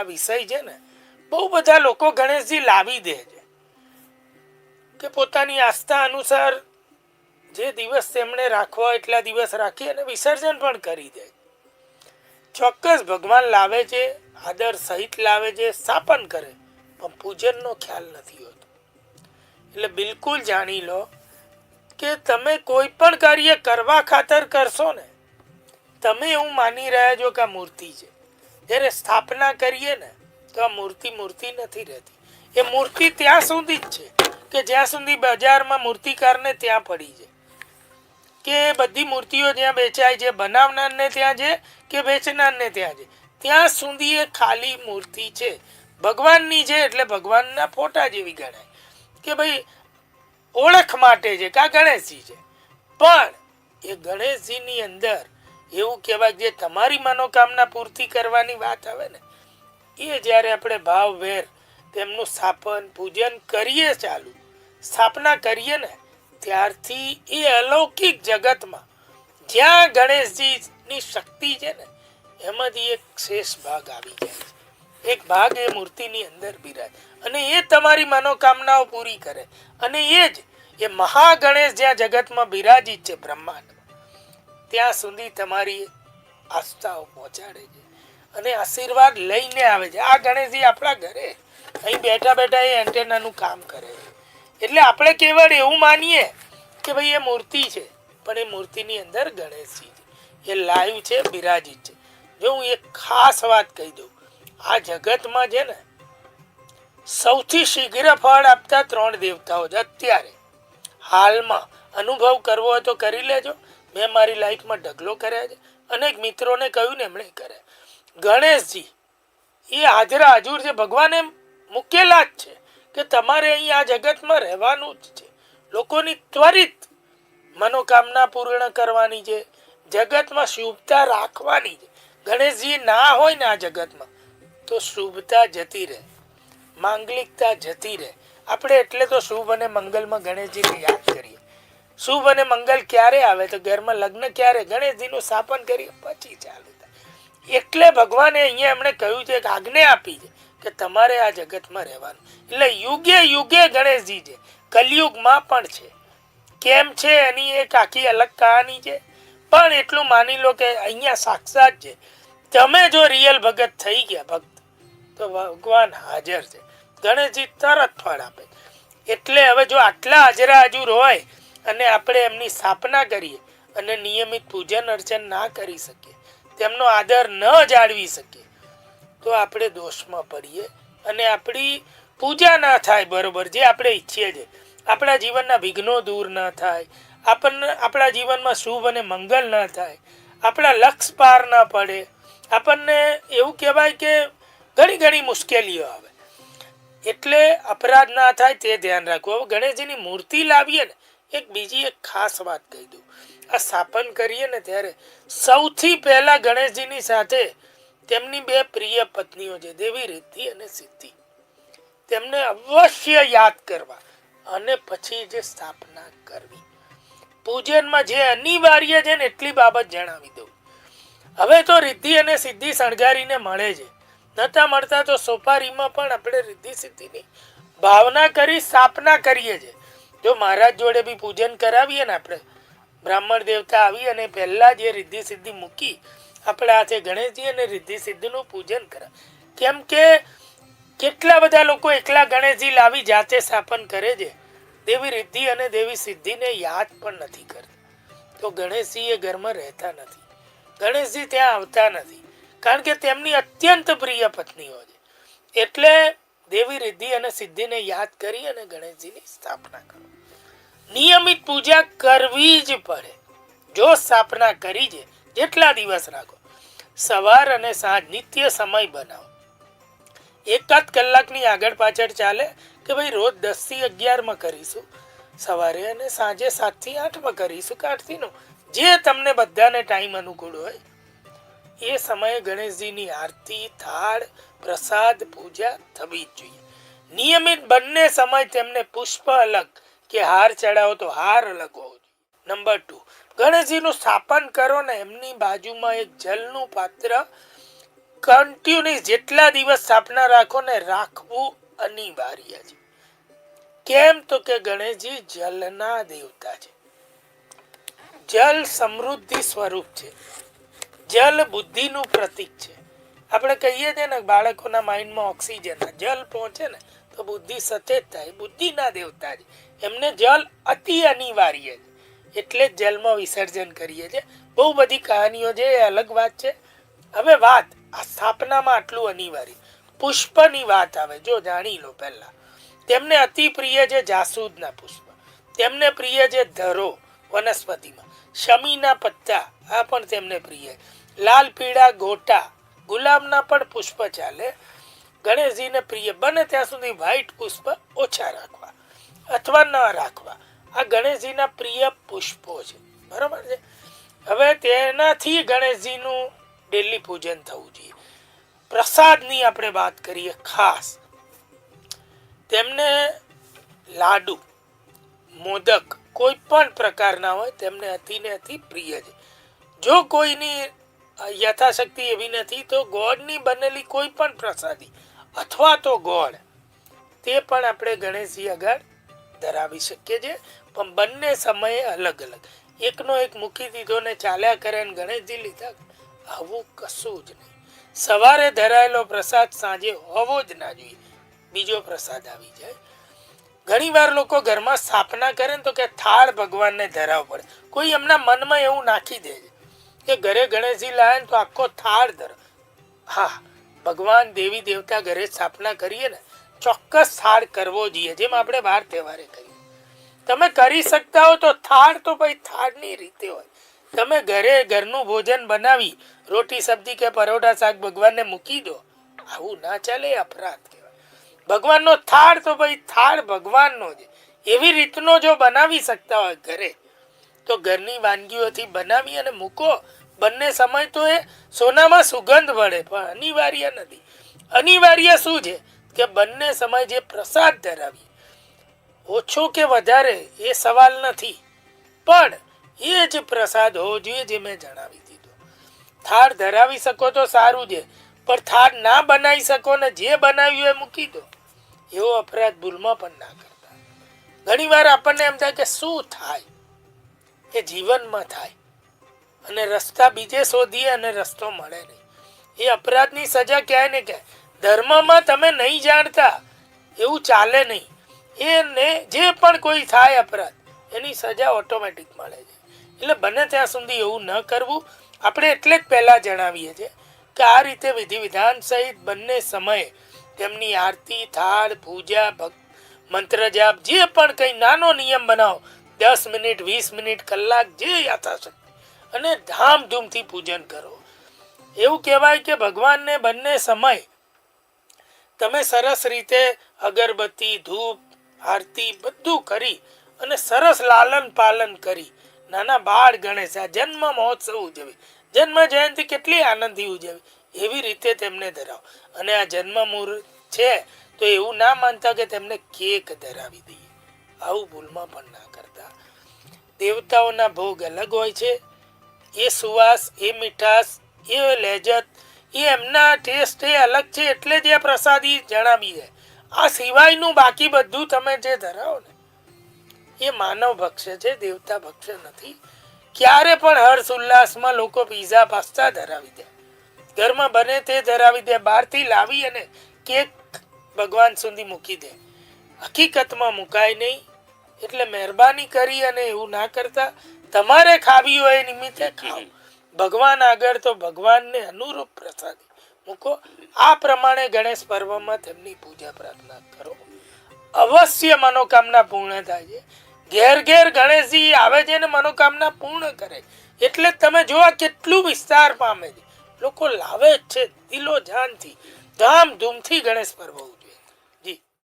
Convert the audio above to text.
આ વિષય છે ને, બહુ બધા લોકો ગણેશજી લાવી દે છે. કે પોતાની આસ્થા અનુસાર જે દિવસ તેમણે રાખવા એટલા દિવસ રાખી અને વિસર્જન પણ કરી દે. ચોક્કસ ભગવાન લાવે છે, આદર સહિત લાવે છે, સ્થાપન કરે, પણ પૂજનનો ખ્યાલ નથી હોતો. એટલે બિલકુલ જાણી લો કે તમે કોઈ પણ કાર્ય કરવા ખાતર કરશો ને, તમે એવું માની રહ્યા છો કે આ મૂર્તિ છે. જ્યારે સ્થાપના કરીએ ને, તો આ મૂર્તિ મૂર્તિ નથી રહેતી. એ મૂર્તિ ત્યાં સુધી જ છે કે જ્યાં સુધી બજારમાં મૂર્તિકારને ત્યાં પડી છે કે બધી મૂર્તિઓ જ્યાં વેચાય છે, બનાવનારને ત્યાં છે કે વેચનારને ત્યાં છે? ત્યાં સુધી એ ખાલી મૂર્તિ છે. ભગવાનની છે એટલે ભગવાનના ફોટા જેવી ગણાય. કે ભાઈ, ઓળખ માટે છે કે ગણેશજી છે. પણ એ ગણેશજીની અંદર એવું કહેવાય, જે તમારી મનોકામના પૂર્તિ કરવાની વાત આવે ને, એ જ્યારે આપણે ભાવ વેર તેમનું સ્થાપન, પૂજન કરીએ ચાલુ, સ્થાપના કરીએ ને, ત્યારથી એ અલૌકિક જગતમાં જ્યાં ગણેશજીની શક્તિ છે ને, એમાંથી એક શેષ ભાગ આવી જાય છે. એક ભાગ એ મૂર્તિની અંદર બિરાજ. અને એ તમારી મનોકામનાઓ પૂરી કરે. અને એ જ, એ મહાગણેશ જ્યાં જગતમાં બિરાજિત છે બ્રહ્માંડ. ત્યાં સુધી તમારી આસ્થાઓ પહોંચાડે છે. અને આશીર્વાદ લઈને આવે છે. આ ગણેશજી આપણા ઘરે અહીં બેઠા બેઠા એ એન્ટેનાનું કામ કરે છે. એટલે આપણે કેવળ એવું માનીએ કે ભાઈ એ મૂર્તિ છે, પણ એ મૂર્તિની અંદર ગણેશજી છે. એ લાઈવ છે, બિરાજિત છે. જો હું એક ખાસ વાત કહી દઉં, આ જગતમાં છે ને સૌથી શીઘ્ર ફળ આપતા ત્રણ દેવતાઓ છે અત્યારે. હાલમાં અનુભવ કરવો હોય તો કરી લેજો. મેં મારી લાઈફમાં ઢગલો કર્યા છે. અનેક મિત્રોને કહ્યું ને એમણે કર્યા ગણેશજી, એ હાજરા હજુર છે. ભગવાને મૂકેલા જ છે કે તમારે અહીં આ જગતમાં રહેવાનું જ છે. લોકોની ત્વરિત મનોકામના પૂર્ણ કરવાની છે. જગતમાં શુભતા રાખવાની છે. ગણેશજી ના હોય ને આ જગતમાં, તો શુભતા જતી રહે. માંગલિકતા જતી રહે. આપણે એટલે તો શુભ અને મંગલમાં ગણેશજીને યાદ કરીએ. શુભ અને મંગલ ક્યારે આવે? તો ઘરમાં લગ્ન ક્યારે? ગણેશજીનું સ્થાપન કરી પછી ચાલુ થાય. એટલે ભગવાને અહીંયા એમણે કહ્યું છે કે આજ્ઞા આપી છે કે તમારે આ જગતમાં રહેવાનું. એટલે યુગે યુગે ગણેશજી છે, કલયુગમાં પણ છે. કેમ છે? એની એક આખી અલગ કહાની છે. પણ એટલું માની લો કે અહીંયા સાક્ષાત છે. તમે જો રિયલ ભગત થઈ ગયા ભક્ત, તો ભગવાન હાજર છે. ગણેશજી તરત ફળ આપે. એટલે હવે જો આટલા હાજરા હજુર હોય અને આપણે એમની સ્થાપના કરીએ અને નિયમિત પૂજન અર્ચન ના કરી શકીએ. તેમનો આદર ન જાળવી શકીએ. તો આપણે દોષમાં પડીએ અને આપણી પૂજા ના થાય બરોબર, જે આપણે ઈચ્છીએ છીએ. આપણા જીવનના વિઘ્નો દૂર ન થાય, આપણને, આપણા જીવનમાં શુભ અને મંગલ ન થાય, આપણા લક્ષ પાર ન પડે. આપણને એવું કહેવાય કે ઘણી ઘણી મુશ્કેલીઓ આવે. એટલે અપરાધ ના થાય તે ધ્યાન રાખવું. હવે ગણેશજીની મૂર્તિ લાવીએ ને એક બીજી એક ખાસ વાત કહી દઉં. આ સ્થાપન કરીએ ને ત્યારે સૌથી પહેલા ગણેશજીની સાથે તેમની બે પ્રિય પત્નીઓ છે, દેવી રિદ્ધિ અને સિદ્ધિ. તેમને અવશ્ય યાદ કરવા અને પછી જે સ્થાપના કરવી. પૂજનમાં જે અનિવાર્ય છે ને એટલી બાબત જણાવી દઉં. હવે તો રિદ્ધિ અને સિદ્ધિ શણગારીને મળે છે. નતા મળતા તો સોપારીમાં પણ આપણે રિદ્ધિ સિદ્ધિની ભાવના કરી સ્થાપના કરીએ છીએ. જો મહારાજ જોડે બી પૂજન કરાવીએ ને આપણે, બ્રાહ્મણ દેવતા આવી અને પહેલાં જે રિદ્ધિ સિદ્ધિ મૂકી, આપણે હાથે ગણેશજી અને રિદ્ધિ સિદ્ધિનું પૂજન કરાવ કેમ કે કેટલા બધા લોકો એકલા ગણેશજી લાવી જાતે સ્થાપન કરે છે, દેવી રિદ્ધિ અને દેવી સિદ્ધિને યાદ પણ નથી કરતા. તો ગણેશજી એ ઘરમાં રહેતા નથી. ગણેશજી ત્યાં આવતા નથી. કારણ કે તેમની અત્યંત પ્રિય પત્નીઓ છે. એટલે દેવી રિદ્ધિ અને સિદ્ધિને યાદ કરી અને ગણેશજીની સ્થાપના કરો. નિયમિત પૂજા કરવી જ પડે. જો સ્થાપના કરી છે, જેટલા દિવસ રાખો. સવાર અને સાંજ નિત્ય સમય બનાવો. એકાદ કલાકની આગળ પાછળ ચાલે કે ભાઈ રોજ દસથી અગિયારમાં કરીશું, સવારે અને સાંજે સાતથી આઠમાં કરીશું કે જે તમને બધાને ટાઈમ અનુકૂળ હોય એ સમયે ગણેશજીની આરતી, થાળ, પ્રસાદ, પૂજા થવી જ જોઈએ. નિયમિત બંને સમય તેમને પુષ્પ અલગ કે હાર ચડાવો તો હાર અલગ હોવો જોઈએ. નંબર ટુ, ગણેશજીનું સ્થાપન કરો ને એમની બાજુમાં એક જલનું પાત્ર કન્ટિન્યુઅસ જેટલા દિવસ સ્થાપના રાખો ને રાખવું અનિવાર્ય છે. કેમ તો કે ગણેશજી જલના દેવતા છે. જલ સમૃદ્ધિ સ્વરૂપ છે. જલ બુદ્ધિનું પ્રતીક છે. આપણે કહીએ છીએ ને, બાળકોના માઇન્ડમાં ઓક્સિજન જલ પહોંચે ને, તો બુદ્ધિ સચેત થાય, બુદ્ધિના દેવતા જ એમને જલ અતિ અનિવાર્ય છે. એટલે જલમાં વિસર્જન કરીએ છીએ. બહુ બધી કહાનીઓ છે, એ અલગ વાત છે. હવે વાત, આ સ્થાપનામાં આટલું અનિવાર્ય. પુષ્પની વાત આવે, જો જાણી લો પહેલા. તેમને અતિ પ્રિય છે જાસૂદના પુષ્પ. તેમને પ્રિય છે ધરો વનસ્પતિમાં. શમીના પત્તા, આ પણ તેમને પ્રિય લાલ પીળા ગોટા ગુલાબના પણ પુષ્પ ચાલે. ગણેશજીને પ્રિય બને ત્યાં સુધી વ્હાઈટ પુષ્પ ઓછા રાખવા અથવા ન રાખવા. આ ગણેશજીના પ્રિય પુષ્પો છે. બરાબર છે? હવે તેનાથી ગણેશજીનું ડેલી પૂજન થવું જોઈએ. પ્રસાદની આપણે વાત કરીએ ખાસ. તેમને લાડુ, મોદક કોઈ પણ પ્રકારના હોય તેમને અતિને અતિ પ્રિય છે. જો કોઈની યથાશક્તિ એવી નથી તો ગોળની બનેલી કોઈ પણ પ્રસાદી અથવા તો ગોળ. તે પણ આપણે ગણેશજી આગળ ધરાવી શકીએ છીએ. પણ બંને સમયે અલગ અલગ. એકનો એક મૂકી દીધો ને ચાલ્યા કરે ને ગણેશજી લીધા. આવું કશું જ નહીં. સવારે ધરાયેલો પ્રસાદ સાંજે હોવો જ ના જોઈએ. બીજો પ્રસાદ આવી જાય. ઘણીવાર લોકો ઘરમાં સ્થાપના કરે ને તો કે થાળ ભગવાનને ધરાવવો પડે. કોઈ એમના મનમાં એવું નાખી દે છે. કે ઘરે ગણેશજી લાવે તો આખો થાળ ધર. હા, ભગવાન દેવી દેવતા ઘરે સ્થાપના કરીએ ને, ચોક્કસ થાળ કરવો જોઈએ, જેમ આપણે વાર તહેવારે કરીએ. તમે કરી શકતા હો તો થાળ તો ભાઈ થાળની રીતે હોય. તમે ઘરે ઘરનું ભોજન બનાવી, રોટી, સબ્જી કે પરોઠા, શાક ભગવાનને મૂકી દો. આવું ના ચાલે અપરાધ કહેવાય. ભગવાનનો થાળ તો ભાઈ થાળ ભગવાનનો જ. એવી રીતનો જો બનાવી શકતા હોય ઘરે તો ઘરની વાનગીઓથી બનાવી અને મૂકો. બંને સમય તો એ સોનામાં સુગંધ વળે, પણ અનિવાર્ય નથી. અનિવાર્ય શું છે? કે બંને સમય જે પ્રસાદ ધરાવીએ. ઓછો કે વધારે એ સવાલ નથી. પણ એ જ પ્રસાદ હોવો જોઈએ જે મેં જણાવી દીધો. થાળ ધરાવી શકો તો સારું છે, પણ થાળ ના બનાવી શકો ને જે બનાવ્યું એ મૂકી દો. એવો અપરાધ ભૂલમાં પણ ના કરતા. ઘણીવાર આપણને એમ થાય કે શું થાય? એ જીવનમાં થાય. અને રસ્તા બીજે શોધીએ અને રસ્તો મળે નહીં. એ અપરાધની સજા ક્યાંય ને ક્યાંય. ધર્મમાં તમે નહીં જાણતા. એવું ચાલે નહીં. એને જે પણ કોઈ થાય અપરાધ, એની સજા ઓટોમેટિક મળે છે. એટલે બને ત્યાં સુધી એવું ન કરવું. આપણે એટલે જ પહેલાં જણાવીએ છીએ કે આ રીતે વિધિ વિધાન સહિત બંને સમયે તેમની આરતી, થાળ, પૂજા ભક્ત મંત્ર જાપ, જે પણ કંઈ નાનો નિયમ બનાવો દસ મિનિટ, વીસ મિનિટ કલાક જે યથાશક્તિ. અને ધામધૂમથી પૂજન કરો. એવું કહેવાય કે ભગવાનને બંને સમય તમે સરસ રીતે અગરબત્તી, ધૂપ, આરતી બધું કરી અને સરસ લાલન પાલન કરી. નાના બાળ ગણેશ આ જન્મ મહોત્સવ ઉજવી. જન્મ જયંતિ કેટલી આનંદથી ઉજવી. એવી રીતે તેમને ધરાવો. અને આ જન્મ મુહૂર્ત છે, તો એવું ના માનતા કે તેમને કેક ધરાવી દઈએ. આવું ભૂલમાં પણ ના દેવતાઓના ભોગ અલગ હોય છે. એ સુવાસ, એ મીઠાશ એ લહેજત એ એમના ટેસ્ટ એ અલગ છે એટલે જ એ પ્રસાદી જણાવી છે આ સિવાયનું બાકી બધું તમે જે ધરાવો ને, એ માનવ ભક્ષ્ય છે, દેવતા ભક્ષ્ય નથી. ક્યારે પણ હર્ષ ઉલ્લાસમાં લોકો પીઝા, પાસ્તા ધરાવી દે. ઘરમાં બને તે ધરાવી દે, બહારથી લાવી અને કેક ભગવાન સુધી મૂકી દે. હકીકતમાં મુકાય નહીં. એટલે મહેરબાની કરી અને એવું ના કરતા તમારે ખાવી હોય એ નિમિત્તે ખાઓ. ભગવાન આગળ તો ભગવાનને અનુરૂપ પ્રસાદી. મૂકો. આ પ્રમાણે ગણેશ પર્વમાં તેમની પૂજા પ્રાર્થના કરો. અવશ્ય મનોકામના પૂર્ણ થાય છે. ઘેર ઘેર ગણેશજી આવે છે ને મનોકામના પૂર્ણ કરે. એટલે તમે જોવા કેટલું વિસ્તાર પામે છે. લોકો લાવે જ છે દિલો જાનથી. ધામધૂમથી ગણેશ પર્વ